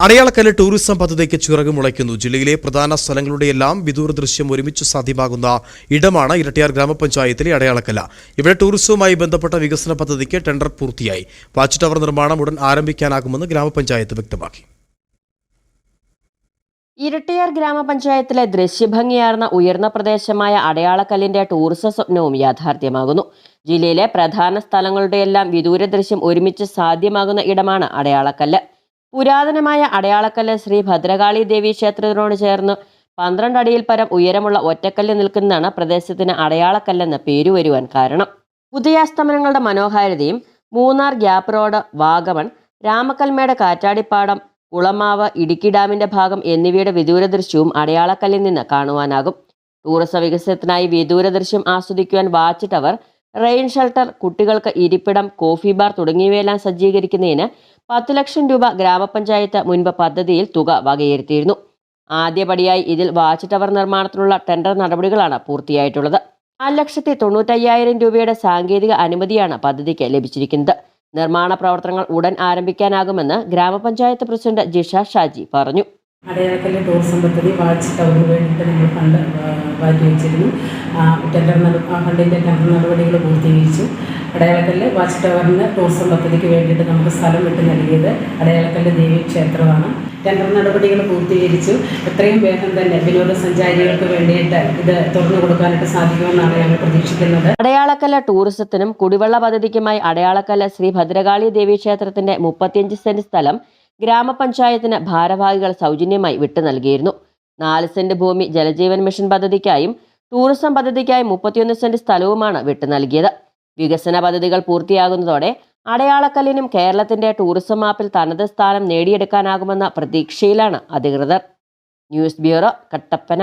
Adayalakkallu tourism പദ്ധതിക്ക് ചിറകു മുളയ്ക്കുന്നു. ജില്ലയിലെ പ്രധാന സ്ഥലങ്ങളുടെയെല്ലാം വിദൂര ദൃശ്യം ഒരുമിച്ച് സാധ്യമാകുന്ന ഇടമാണ് ഇരട്ടിയാർ ഗ്രാമപഞ്ചായത്തിലെ അടയാളക്കല്ല. ഇവിടെ ടൂറിസവുമായി ബന്ധപ്പെട്ട വികസന പദ്ധതിക്ക് ടെൻഡർ പൂർത്തിയായി. വാച്ച് ടവർ നിർമ്മാണം ഉടൻ ആരംഭിക്കാനാകുമെന്ന് ഗ്രാമപഞ്ചായത്ത് വ്യക്തമാക്കി. ഇരട്ടിയാർ ഗ്രാമപഞ്ചായത്തിലെ ദൃശ്യഭംഗിയാർന്ന ഉയർന്ന പ്രദേശമായ അടയാളക്കല്ലിന്റെ ടൂറിസ സ്വപ്നവും യാഥാർത്ഥ്യമാകുന്നു. ജില്ലയിലെ പ്രധാന സ്ഥലങ്ങളുടെയെല്ലാം വിദൂര ദൃശ്യം ഒരുമിച്ച് സാധ്യമാകുന്ന ഇടമാണ് അടയാളക്കല്ല്. പുരാതനമായ അടയാളക്കല്ല് ശ്രീ ഭദ്രകാളി ദേവി ക്ഷേത്രത്തിനോട് ചേർന്ന് പന്ത്രണ്ട് അടിയിൽ പരം ഉയരമുള്ള ഒറ്റക്കല്ല് നിൽക്കുന്നതാണ് പ്രദേശത്തിന് അടയാളക്കല്ലെന്ന് പേര് വരുവാൻ കാരണം. ഉദയാസ്തമനങ്ങളുടെ മനോഹാരിതയും മൂന്നാർ ഗ്യാപ്പ് റോഡ് വാഗമൺ രാമക്കൽമേട് കാറ്റാടിപ്പാടം കുളമാവ് ഇടുക്കി ഡാമിന്റെ ഭാഗം എന്നിവയുടെ വിദൂര ദൃശ്യവും അടയാളക്കല്ലിൽ നിന്ന് കാണുവാനാകും. ടൂറിസം വികസനത്തിനായി വിദൂര ദൃശ്യം ആസ്വദിക്കുവാൻ വാച്ച് ടവർ റെയിൻ ഷെൽട്ടർ കുട്ടികൾക്ക് ഇരിപ്പിടം കോഫി ബാർ തുടങ്ങിയവയെല്ലാം സജ്ജീകരിക്കുന്നതിന് പത്ത് ലക്ഷം രൂപ ഗ്രാമപഞ്ചായത്ത് മുൻപ് പദ്ധതിയിൽ തുക വകയിരുത്തിയിരുന്നു. ആദ്യപടിയായി ഇതിൽ വാച്ച് ടവർ നിർമ്മാണത്തിനുള്ള ടെൻഡർ നടപടികളാണ് പൂർത്തിയായിട്ടുള്ളത്. നാല് ലക്ഷത്തി തൊണ്ണൂറ്റയ്യായിരം രൂപയുടെ സാങ്കേതിക അനുമതിയാണ് പദ്ധതിക്ക് ലഭിച്ചിരിക്കുന്നത്. നിർമ്മാണ പ്രവർത്തനങ്ങൾ ഉടൻ ആരംഭിക്കാനാകുമെന്ന് ഗ്രാമപഞ്ചായത്ത് പ്രസിഡന്റ് ജിഷ ഷാജി പറഞ്ഞു. അടയാളക്കല്ല് ടൂറിസം പദ്ധതി വാച്ച് ടവറിന് വേണ്ടിയിട്ട് നമ്മൾ ഫണ്ട് മാറ്റി വെച്ചിരുന്നു. ടെൻഡർ ആ ഫണ്ടിന്റെ ടെൻഡർ നടപടികൾ പൂർത്തീകരിച്ചു. അടയാളക്കല്ല് വാച്ച് ടവറിന് ടൂറിസം പദ്ധതിക്ക് വേണ്ടിയിട്ട് നമുക്ക് സ്ഥലം വിട്ട് നൽകിയത് അടയാളക്കല്ല് ദേവി ക്ഷേത്രമാണ്. ടെൻഡർ നടപടികൾ പൂർത്തീകരിച്ചു. എത്രയും വേഗം തന്നെ വിനോദസഞ്ചാരികൾക്ക് വേണ്ടിയിട്ട് ഇത് തുറന്നു കൊടുക്കാനായിട്ട് സാധിക്കുമെന്നാണ് ഞങ്ങൾ പ്രതീക്ഷിക്കുന്നത്. അടയാളക്കല്ല ടൂറിസത്തിനും കുടിവെള്ള പദ്ധതിക്കുമായി അടയാളക്കല്ല ശ്രീ ഭദ്രകാളി ദേവി ക്ഷേത്രത്തിന്റെ മുപ്പത്തിയഞ്ച് സെന്റ് സ്ഥലം ഗ്രാമപഞ്ചായത്തിന് ഭാരവാഹികൾ സൗജന്യമായി വിട്ടു നൽകിയിരുന്നു. നാല് സെന്റ് ഭൂമി ജലജീവൻ മിഷൻ പദ്ധതിക്കായും ടൂറിസം പദ്ധതിക്കായി മുപ്പത്തിയൊന്ന് സെന്റ് സ്ഥലവുമാണ് വിട്ടു നൽകിയത്. വികസന പദ്ധതികൾ പൂർത്തിയാകുന്നതോടെ അടയാളക്കല്ലിനും കേരളത്തിന്റെ ടൂറിസം മാപ്പിൽ തനത് സ്ഥാനം നേടിയെടുക്കാനാകുമെന്ന പ്രതീക്ഷയിലാണ് അധികൃതർ. News bureau Kattappana.